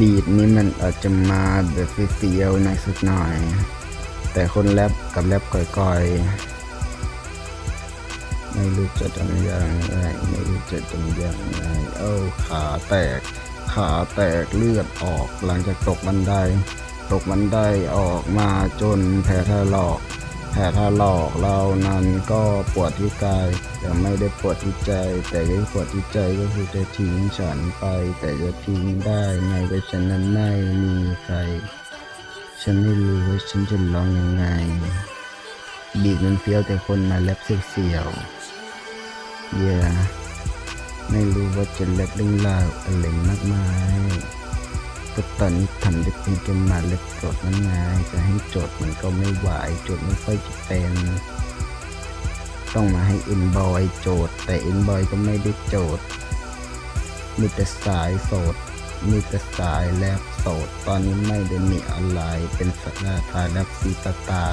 บีดนี้มันอาจจะมาแบบเฟี้ยวๆหน่อยสักหน่อย แต่คนแรปกับแรปก่อยๆ ไม่รู้จะทำอย่างไรไม่รู้จะทำอย่างไรเอ้าขาแตก ขาแตกเลือดออกหลังจากตกบันได ตกบันไดออกมาจนแผลถลอก แผลถลอกเรานั้นก็ปวดที่กายแต่ไม่ได้ปวดที่ใจ แต่ที่ปวดที่ใจก็คือจะทิ้งฉันไป แต่จะทิ้งได้ไงก็ฉันนั้นไม่มีใคร ฉันไม่รู้ว่าฉันจะร้องยังไง บีดมันเฟี้ยวแต่คนมาแลบเสียวเย่ไม่รู้ว่าจะเล็บเรื่องราวอะไรมากมาย ก็ตอนนี้ทำเด้เป็นแค่มาเล็กโจทย์นั่นไงจะให้โจทย์มันก็ไม่ไหวโจทย์ไม่ค่อยจะเป็น ต้องมาให้อินบอยโจทย์ แต่อินบอยก็ไม่ได้โจทย์ มีแต่สายโสด มีแต่สายแลบโสด ตอนนี้ไม่ได้มีอะไร เป็นสถาทายแลบซีตาตา